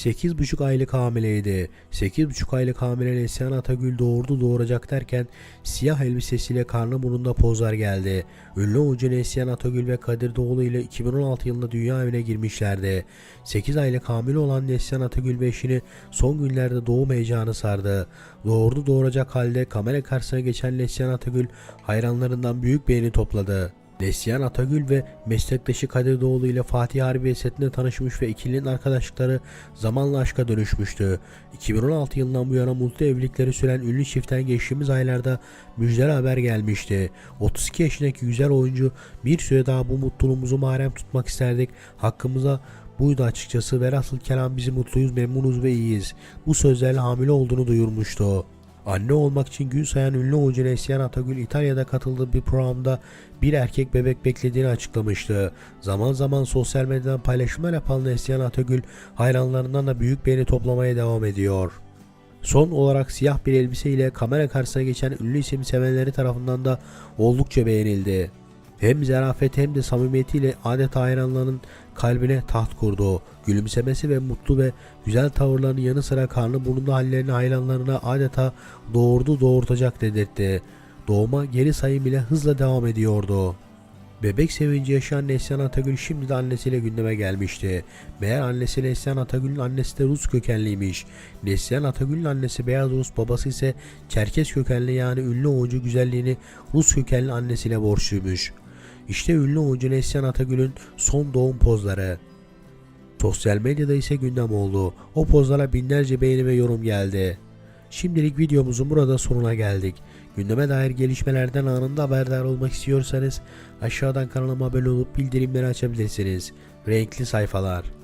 8,5 aylık hamileydi. 8,5 aylık hamile Neslihan Atagül doğurdu doğuracak derken siyah elbisesiyle karnı burnunda pozlar geldi. Ünlü oyuncu Neslihan Atagül ve Kadir Doğulu ile 2016 yılında dünya evine girmişlerdi. 8 aylık hamile olan Neslihan Atagül ve eşini son günlerde doğum heyecanı sardı. Doğurdu doğuracak halde kamera karşısına geçen Neslihan Atagül hayranlarından büyük beğeni topladı. Neslihan Atagül ve meslektaşı Kadir Doğulu ile Fatih Harbiye setinde tanışmış ve ikilinin arkadaşlıkları zamanla aşka dönüşmüştü. 2016 yılından bu yana mutlu evlilikleri süren ünlü çiftten geçtiğimiz aylarda müjdeli haber gelmişti. 32 yaşındaki güzel oyuncu bir süre daha bu mutluluğumuzu mahrem tutmak isterdik. Hakkımıza buydu açıkçası ve asıl kelam bizi mutluyuz, memnunuz ve iyiyiz. Bu sözlerle hamile olduğunu duyurmuştu. Anne olmak için gün sayan ünlü oyuncu Neslihan Atagül İtalya'da katıldığı bir programda bir erkek bebek beklediğini açıklamıştı. Zaman zaman sosyal medyadan paylaşımlar yapan Neslihan Atagül hayranlarından da büyük beğeni toplamaya devam ediyor. Son olarak siyah bir elbise ile kamera karşısına geçen ünlü isim sevenleri tarafından da oldukça beğenildi. Hem zarafet hem de samimiyetiyle adeta hayranlarının kalbine taht kurdu. Gülümsemesi ve mutlu ve güzel tavırlarının yanı sıra karnı burnunda hallerini hayranlarına adeta doğurdu doğurtacak dedirtti. Doğuma geri sayım ile hızla devam ediyordu. Bebek sevinci yaşayan Neslihan Atagül şimdi de annesiyle gündeme gelmişti. Meğer annesi Neslihan Atagül'ün annesi de Rus kökenliymiş. Neslihan Atagül'ün annesi Beyaz Rus, babası ise Çerkes kökenli yani ünlü oyuncu güzelliğini Rus kökenli annesiyle borçluymuş. İşte ünlü oyuncu Neslihan Atagül'ün son doğum pozları. Sosyal medyada ise gündem oldu. O pozlara binlerce beğeni ve yorum geldi. Şimdilik videomuzun burada sonuna geldik. Gündeme dair gelişmelerden anında haberdar olmak istiyorsanız aşağıdan kanalıma abone olup bildirimleri açabilirsiniz. Renkli sayfalar.